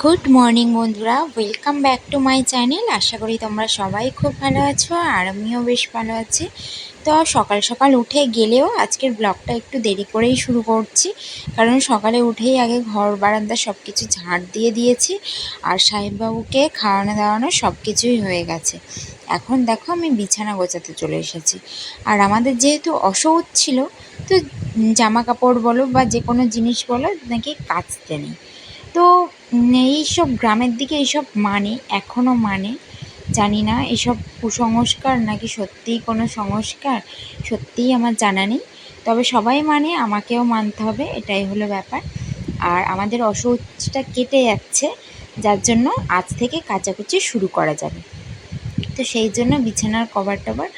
Good morning বন্ধুরা। Welcome back to my channel আশা করি তোমরা সবাই খুব ভালো আছো, আর আমিও বেশ ভালো আছি। তো সকাল সকাল উঠে গেলেও আজকের ব্লগটা একটু দেরি করেই শুরু করছি, কারণ সকালে উঠেই আগে ঘর বারান্দা সব কিছু ঝাড় দিয়ে দিয়েছি, আর সাহেববাবুকে খাওয়ানো দাওয়ানো সব কিছুই হয়ে গেছে। এখন দেখো আমি বিছানা গোছাতে চলে এসেছি। আর আমাদের যেহেতু অসৌচ ছিল, তো জামা কাপড় বলো বা যে কোনো জিনিস বলো নাকি কাচতে নেই। তো এইসব গ্রামের দিকে এইসব মানে এখনও মানে? জানি না, এসব কুসংস্কার নাকি সত্যিই কোনো সংস্কার? সত্যিই আমার জানা নেই। তবে সবাই মানে আমাকেও মানতে হবে, এটাই হলো ব্যাপার। আর আমাদের অসৌচটা কেটে যাচ্ছে, যার জন্য আজ থেকে কাচাকুচি শুরু করা যাবে। তো সেই জন্য বিছানার কভার টভার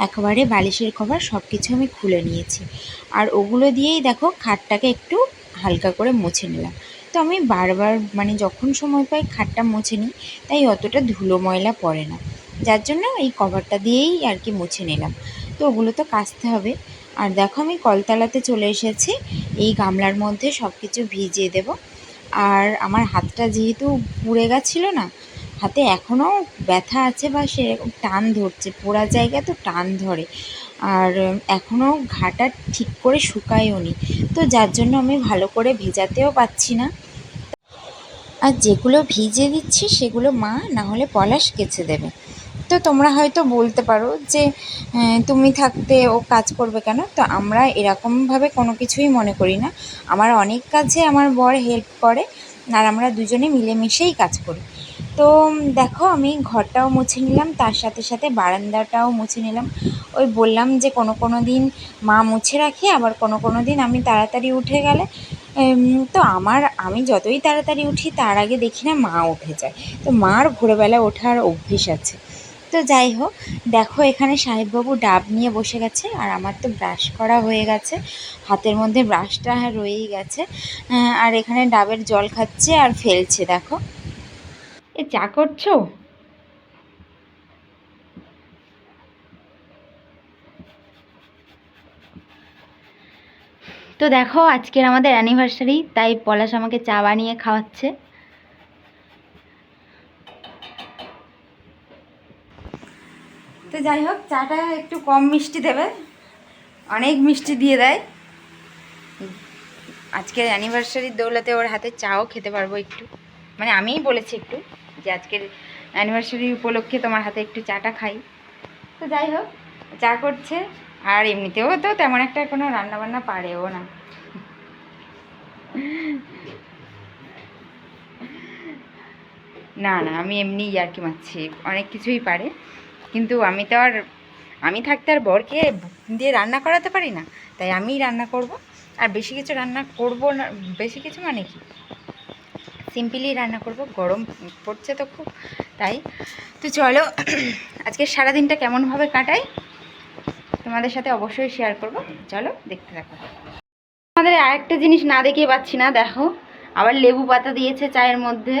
একেবারে বালিশের কভার সব কিছু আমি খুলে নিয়েছি। আর ওগুলো দিয়েই দেখো, খাটটাকে একটু হালকা করে মুছে নিলাম। তো আমি বারবার মানে যখন সময় পাই খাটটা মুছে নিই, তাই অতটা ধুলো ময়লা পড়ে না। যার জন্য এই কভারটা দিয়েই আর কি মুছে নিলাম। তো ওগুলো তো কাচতে হবে। আর দেখো আমি কলতলাতে চলে এসেছি, এই গামলার মধ্যে সব কিছু ভিজিয়ে দেব। আর আমার হাতটা যেহেতু পুড়ে গেছিল না, হাতে এখনও ব্যথা আছে বা সেরকম টান ধরছে, পোড়া জায়গা তো টান ধরে। আর এখনও ঘাটা ঠিক করে শুকায়ও নি তো যার জন্য আমি ভালো করে ভেজাতেও পাচ্ছি না। আর যেগুলো ভিজে দিচ্ছি সেগুলো মা না হলে পলাশ কেচে দেবে। তো তোমরা হয়তো বলতে পারো যে তুমি থাকতে ও কাজ করবে কেন? তো আমরা এরকমভাবে কোনো কিছুই মনে করি না। আমার অনেক কাজে আমার বর হেল্প করে, আর আমরা দুজনে মিলেমিশেই কাজ করি। তো দেখো, আমি ঘরটাও মুছে নিলাম, তার সাথে সাথে বারান্দাটাও মুছে নিলাম। ওই বললাম যে কোনো কোনো দিন মা মুছে রাখে, আবার কোনো কোনো দিন আমি তাড়াতাড়ি উঠে গেলে তো আমার, আমি যতই তাড়াতাড়ি উঠি, তার আগে দেখি না মা উঠে যায়। তো মার ভোরবেলা ওঠার অভ্যেস আছে। তো যাই হোক, দেখো, এখানে সাহেববাবু ডাব নিয়ে বসে গেছে, আর আমার তো ব্রাশ করা হয়ে গেছে। হাতের মধ্যে ব্রাশটা রয়েই গেছে। আর এখানে ডাবের জল খাচ্ছে আর ফেলছে, দেখো। এ চা করছ? তো দেখো, আজকের আমাদের অ্যানিভার্সারি তাই পলাশ আমাকে চা বানিয়ে খাওয়াচ্ছে। তো যাই হোক, চাটা একটু কম মিষ্টি দেবে। অনেক মিষ্টি দিয়ে দেয়। আজকের অ্যানিভার্সারির দৌলতে ওর হাতে চাও খেতে পারব একটু। মানে আমিই বলেছি একটু। যে আজকের অ্যানিভার্সারি উপলক্ষে তোমার হাতে একটু চাটা খাই। তো যাই হোক, চা করছে, আর এমনিতেও তো তেমন একটা কোনো রান্নাবান্না পারেও না। না না, আমি এমনি ইয়ার্কি মারছি, অনেক কিছুই পারে। কিন্তু আমি তো আর, আমি থাকতে আর বরকে দিয়ে রান্না করাতে পারি না। তাই আমিই রান্না করব। আর বেশি কিছু রান্না করব না, বেশি কিছু মানে কি? সিম্পলি রান্না করব গরম পড়ছে তো খুব তাই। তো চলো আজকে সারাদিনটা কেমনভাবে কাটাই? তোমাদের সাথে অবশ্যই শেয়ার করব। চলো দেখতে থাকো। আমাদের আরেকটা জিনিস না দেখিয়ে পাচ্ছি না দেখো। আবার লেবু পাতা দিয়েছে চায়ের মধ্যে।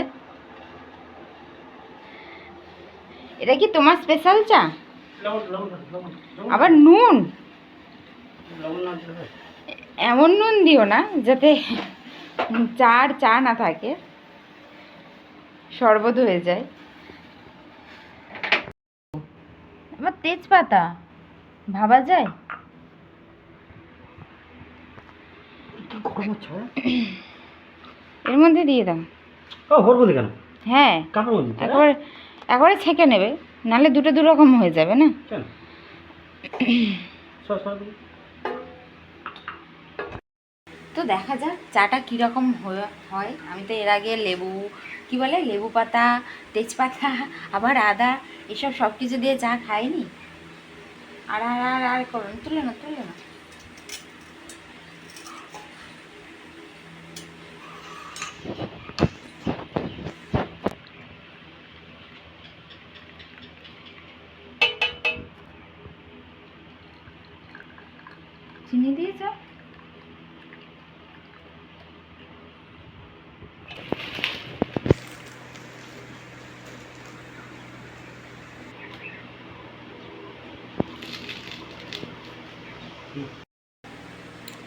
এটা কি তোমার স্পেশাল চা? আবার নুন? এমন নুন দিও না যাতে চা আর চা না থাকে। শরবত হয়ে যায়। আবার তেজপাতা ভাবা যায়? এর মধ্যে দিয়ে দাও। কেন? হ্যাঁ। একবারে একবারে ছেঁকে নেবে নাহলে দুটো দু রকম হয়ে যাবে না? তো দেখা যাক চাটা কীরকম হয় আমি তো এর আগে লেবু, কি বলে? লেবু পাতা, তেজপাতা, আবার আদা, এসব সব কিছু দিয়ে চা খাইনি। আর আর আর আর করুন, তুলে না তুলে না চিনি দিয়েছ?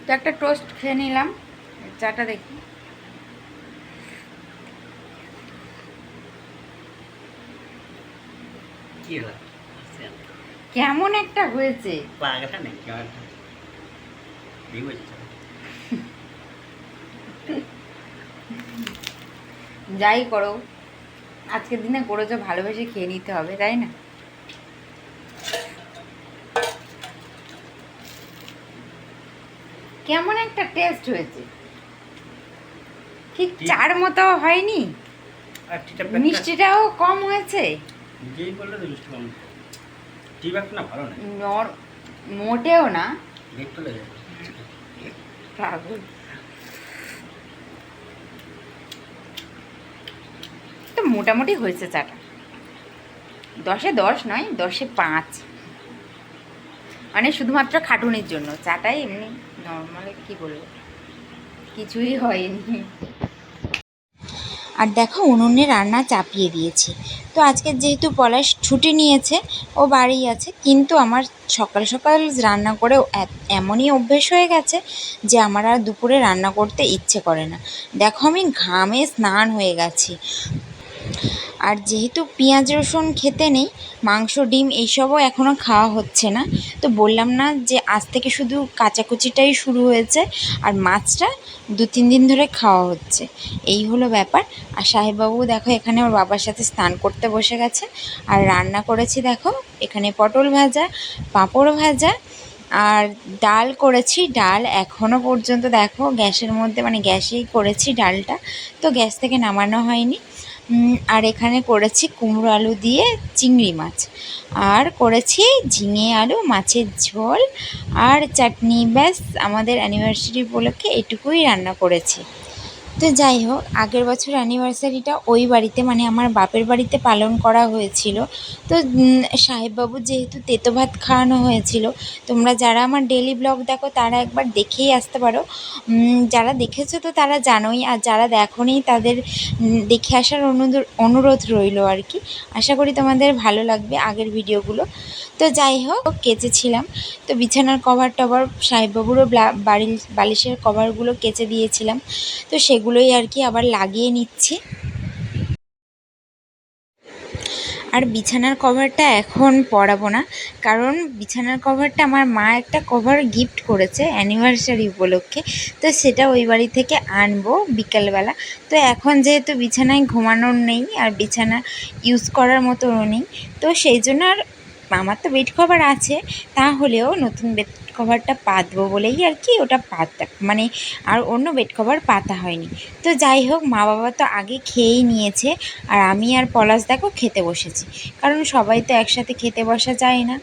তো একটা টোস্ট খেয়ে নিলাম চাটা দেখি। কেমন একটা হয়েছে। যাই করো আজকের দিনে করেছ ভালোবেসে খেয়ে নিতে হবে তাই না? কেমন একটা টেস্ট হয়েছে। ঠিক। চার মতো হয়নি? মিষ্টিটাও কম হয়েছে? মোটেও না। পাগল। মোটামুটি হয়েছে চাটা। দশে দশ নয় দশে পাঁচ। মানে শুধুমাত্র খাটুনির জন্য। চাটাই এমনি নর্মালি কি বলব? কিছুই হয়নি। আর দেখো, উনুনে রান্না চাপিয়ে দিয়েছি। তো আজকে যেহেতু পলাশ ছুটি নিয়েছে, ও বাড়ি আছে, কিন্তু আমার সকাল সকাল রান্না করে এমনই অভ্যেস হয়ে গেছে যে আমার আর দুপুরে রান্না করতে ইচ্ছে করে না। দেখো আমি ঘামে স্নান হয়ে গেছি। আর যেহেতু পেঁয়াজ, রসুন খেতে নেই, মাংস, ডিম এইসবও এখনও খাওয়া হচ্ছে না। তো বললাম না যে আজ থেকে শুধু কাচাকুচিটাই শুরু হয়েছে আর মাছটা দু তিন দিন ধরে খাওয়া হচ্ছে। এই হলো ব্যাপার। আর সাহেববাবু দেখো এখানে ওর বাবার সাথে স্নান করতে বসে গেছে। আর রান্না করেছি দেখো, এখানে পটল ভাজা, পাঁপড় ভাজা আর ডাল করেছি। ডাল এখনও পর্যন্ত দেখো গ্যাসের মধ্যে মানে গ্যাসেই করেছি ডালটা। তো গ্যাস থেকে নামানো হয়নি। আর এখানে করেছি কুমড়ো আলু দিয়ে চিংড়ি মাছ। আর করেছি ঝিঙে আলু, মাছের ঝোল, আর চাটনি। ব্যাস, আমাদের অ্যানিভার্সারি উপলক্ষে এটুকুই রান্না করেছি। তো যাই হোক, আগের বছর অ্যানিভার্সারিটা ওই বাড়িতে মানে আমার বাপের বাড়িতে পালন করা হয়েছিল। তো সাহেববাবু যেহেতু তেতো ভাত খাওয়ানো হয়েছিল, তোমরা যারা আমার ডেলি ব্লগ দেখো, তারা একবার দেখেই আসতে পারো। যারা দেখেছ তো তারা জানোই, আর যারা দেখোনি তাদের দেখে আসার অনুরোধ রইল আর কি। আশা করি তোমাদের ভালো লাগবে আগের ভিডিওগুলো। তো যাই হোক, কেচেছিলাম। তো বিছানার কভার টভার সাহেববাবুরও বাড়ির বালিশের কভারগুলো কেচে দিয়েছিলাম। তো সেগুলোই আর কি আবার লাগিয়ে নিচ্ছি। আর বিছানার কভারটা এখন পরাবো না, কারণ বিছানার কভারটা আমার মা একটা কভার গিফট করেছে অ্যানিভার্সারি উপলক্ষে, তো সেটা ওই বাড়ি থেকে আনব বিকেলবেলা। তো এখন যেহেতু বিছানায় ঘুমানোর নেই আর বিছানা ইউজ করার মতো নেই, তো সেই জন্য আর আমার তো বেড কভার আছে, তাহলেও নতুন বেড কভারটা পাতবো বলেই আর কি ওটা পাতা মানে আর অন্য বেড কভার পাতা হয়নি। তো যাই হোক, মা বাবা তো আগে খেয়েই নিয়েছে আর আমি আর পলাশ দেখো খেতে বসেছি। কারণ সবাই তো একসাথে খেতে বসা যায় না।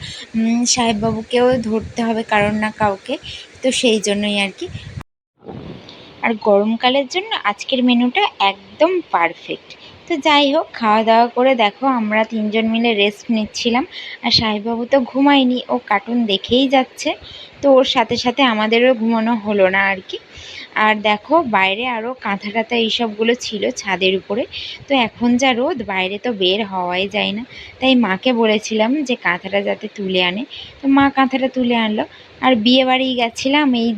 সাহেববাবুকেও ধরতে হবে কারণ না কাউকে, তো সেই জন্যই আর কি। আর গরমকালের জন্য আজকের মেনুটা একদম পারফেক্ট তো যাই হোক, খাওয়া দাওয়া করে দেখো আমরা তিনজন মিলে রেস্ট নিচ্ছিলাম। আর সাহেববাবু তো ঘুমায়নি, ও কার্টুন দেখেই যাচ্ছে। তো ওর সাথে সাথে আমাদেরও ঘুমানো হলো না আর কি। আর দেখো, বাইরে আরও কাঁথা টাথা এইসবগুলো ছিল ছাদের উপরে। তো এখন যা রোদ, বাইরে তো বের হওয়াই যায় না। তাই মাকে বলেছিলাম যে কাঁথাটা যাতে তুলে আনে। তো মা কাঁথাটা তুলে আনলো। আর বিয়ে বাড়ি গেছিলাম এই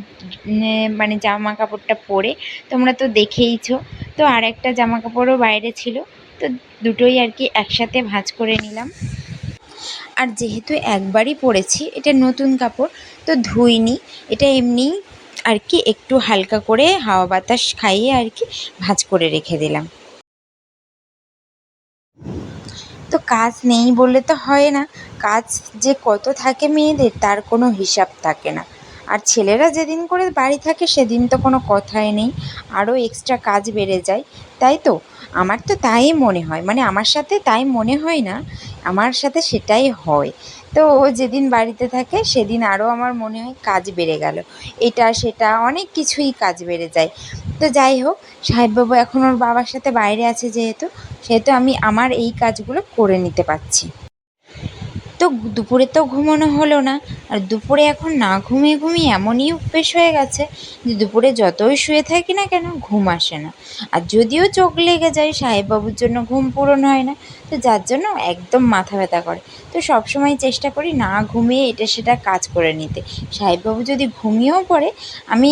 মানে জামা কাপড়টা পরে। তোমরা তো দেখেইছো। তো আর একটা জামা কাপড়ও বাইরে ছিল। তো দুটোই আর কি একসাথে ভাঁজ করে নিলাম। আর যেহেতু একবারই পরেছি, এটা নতুন কাপড়, তো ধুইনি। এটা এমনি আর কি, একটু হালকা করে হাওয়া বাতাস খাইয়ে আর কি ভাঁজ করে রেখে দিলাম। তো কাজ নেই বললে তো হয় না। কাজ যে কত থাকে মেয়েদের, তার কোনো হিসাব থাকে না। আর ছেলেরা যেদিন করে বাড়ি থাকে, সেদিন তো কোনো কথাই নেই। আরও এক্সট্রা কাজ বেড়ে যায়, তাই তো? আমার তো তাই মনে হয়। মানে আমার সাথে তাই মনে হয় না, আমার সাথে সেটাই হয়। তো ও যেদিন বাড়িতে থাকে, সেদিন আরও আমার মনে হয় কাজ বেড়ে গেল। এটা, সেটা, অনেক কিছুই কাজ বেড়ে যায়। তো যাই হোক, সাহেববাবু এখন ওর বাবার সাথে বাইরে আছে যেহেতু, সেহেতু আমি আমার এই কাজগুলো করে নিতে পারছি। তো দুপুরে তো ঘুমানো হলো না। আর দুপুরে এখন না ঘুমিয়ে ঘুমিয়ে এমনই অভ্যেস হয়ে গেছে যে দুপুরে যতই শুয়ে থাকি না কেন ঘুম আসে না। আর যদিও চোখ লেগে যায়, সাহেববাবুর জন্য ঘুম পূরণ হয় না, তো যার জন্য একদম মাথা ব্যথা করে। তো সবসময় চেষ্টা করি না ঘুমিয়ে এটা সেটা কাজ করে নিতে। সাহেববাবু যদি ঘুমিয়েও পড়ে, আমি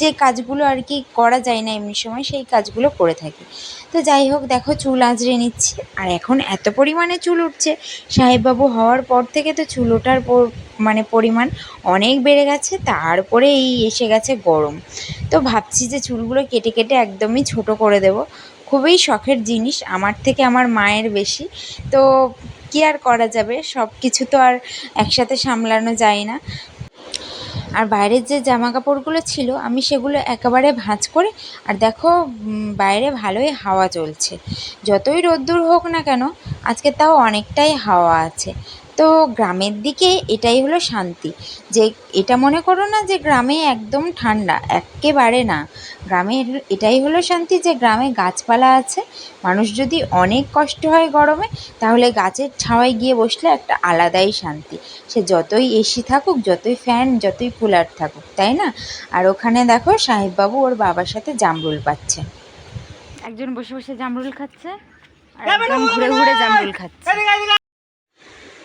যে কাজগুলো আর কি করা যায় না এমনি সময়, সেই কাজগুলো করে থাকি। তো যাই হোক, দেখো চুল আঁচড়ে নিচ্ছি। আর এখন এত পরিমাণে চুল উঠছে। সাহেববাবু হওয়ার পর থেকে তো চুল ওঠার মানে পরিমাণ অনেক বেড়ে গেছে। তারপরে এই এসে গেছে গরম। তো ভাবছি যে চুলগুলো কেটে কেটে একদমই ছোট করে দেব। খুবই শখের জিনিস, আমার থেকে আমার মায়ের বেশি। তো কী আর করা যাবে? সব কিছু তো আর একসাথে সামলানো যায় না। আর বাইরের যে জামা কাপড়গুলো ছিল, আমি সেগুলো একেবারে ভাঁজ করে, আর দেখো বাইরে ভালোই হাওয়া চলছে। যতই রোদ্দুর হোক না কেন, আজকে তাও অনেকটাই হাওয়া আছে। তো গ্রামের দিকে এটাই হলো শান্তি। যে এটা মনে করো না যে গ্রামে একদম ঠান্ডা একেবারে না। গ্রামে এটাই হলো শান্তি যে গ্রামে গাছপালা আছে। মানুষ যদি অনেক কষ্ট হয় গরমে তাহলে গাছের ছাওয়ায় গিয়ে বসলে একটা আলাদাই শান্তি। সে যতই এসি থাকুক যতই ফ্যান যতই কুলার থাকুক তাই না? আর ওখানে দেখো সাহেববাবু ওর বাবার সাথে জামরুল পাচ্ছে। একজন বসে বসে জামরুল খাচ্ছে আর একজন ঘুরে ঘুরে জামরুল খাচ্ছে।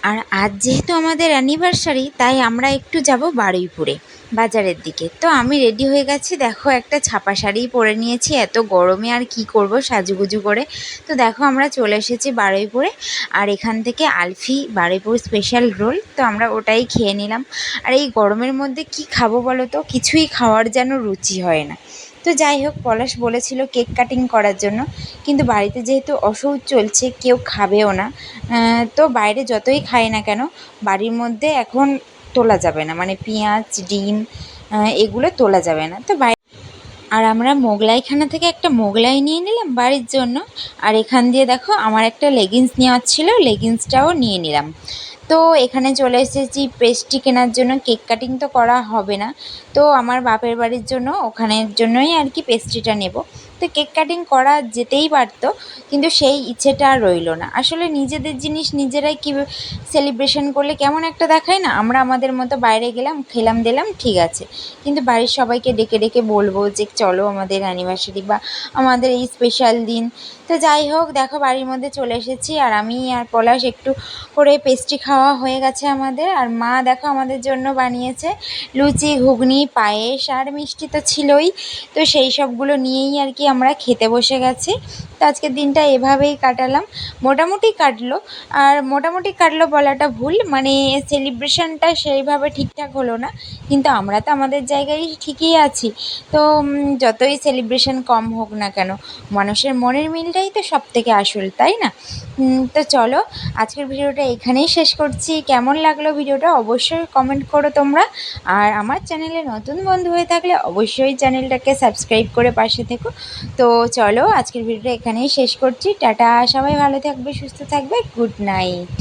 আর আজ যেহেতু আমাদের অ্যানিভার্সারি তাই আমরা একটু যাব বারুইপুরে। বাজারের দিকে। তো আমি রেডি হয়ে গেছি। দেখো, একটা ছাপা শাড়ি পরে নিয়েছি। এত গরমে আর কি করব সাজুগুজু করে? তো দেখো, আমরা চলে এসেছি বারুইপুরে। আর এখান থেকে আলফি, বারুইপুর স্পেশাল রোল তো আমরা ওটাই খেয়ে নিলাম। আর এই গরমের মধ্যে কি খাব বলো তো? কিছুই খাওয়ার যেন রুচি হয় না। তো যাই হোক, পলাশ বলেছিল কেক কাটিং করার জন্য। কিন্তু বাড়িতে যেহেতু অসৌচ চলছে, কেউ খাবেও না। তো বাইরে যতই খায় না কেন, বাড়ির মধ্যে এখন তোলা যাবে না। মানে পেঁয়াজ, ডিম এগুলো তোলা যাবে না। তো বাই আর আমরা মোগলাইখানা থেকে একটা মোগলাই নিয়ে নিলাম বাড়ির জন্য। আর এখান দিয়ে দেখো আমার একটা লেগিংস নেওয়ার ছিল লেগিংসটাও নিয়ে নিলাম। তো এখানে চলে এসেছি পেস্ট্রি কেনার জন্য। কেক কাটিং তো করা হবে না। তো আমার বাপের বাড়ির জন্য, ওখানের জন্যই আর কি পেস্ট্রিটা নেব। তো কেক কাটিং করা যেতেই পারতো, কিন্তু সেই ইচ্ছেটা আর রইল না। আসলে নিজেদের জিনিস নিজেরাই কী সেলিব্রেশন করলে কেমন একটা দেখায় না? আমরা আমাদের মতো বাইরে গেলাম, খেলাম, দিলাম, ঠিক আছে। কিন্তু বাড়ির সবাইকে ডেকে ডেকে বলব যে, চলো আমাদের অ্যানিভার্সারি বা আমাদের এই স্পেশাল দিন। তো যাই হোক, দেখো বাড়ির মধ্যে চলে এসেছি আর আমি আর পলাশ একটু করে পেস্ট্রি খাওয়া হয়ে গেছে আমাদের। আর মা দেখো আমাদের জন্য বানিয়েছে লুচি, ঘুগনি, পায়েস আর মিষ্টি তো ছিলই। তো সেই সবগুলো নিয়েই আর কি আমরা খেতে বসে গেছি। তো আজকের দিনটা এভাবেই কাটালাম। মোটামুটি কাটলো। আর মোটামুটি কাটলো বলাটা ভুল মানে সেলিব্রেশনটা সেইভাবে ঠিকঠাক হলো না। কিন্তু আমরা তো আমাদের জায়গায় ঠিকই আছি। তো যতই সেলিব্রেশন কম হোক না কেন, মানুষের মনের মিলটাই তো সব থেকে আসল, তাই না? তো চলো, আজকের ভিডিওটা এখানেই শেষ করছি। কেমন লাগল ভিডিওটা অবশ্যই কমেন্ট করো তোমরা। আর আমার চ্যানেলে নতুন বন্ধু হয়ে থাকলে অবশ্যই চ্যানেলটাকে সাবস্ক্রাইব করে পাশে থেকো। তো চলো, আজকের ভিডিওটা এখানেই শেষ করছি। টাটা, সবাই ভালো থাকবে, সুস্থ থাকবে গুড নাইট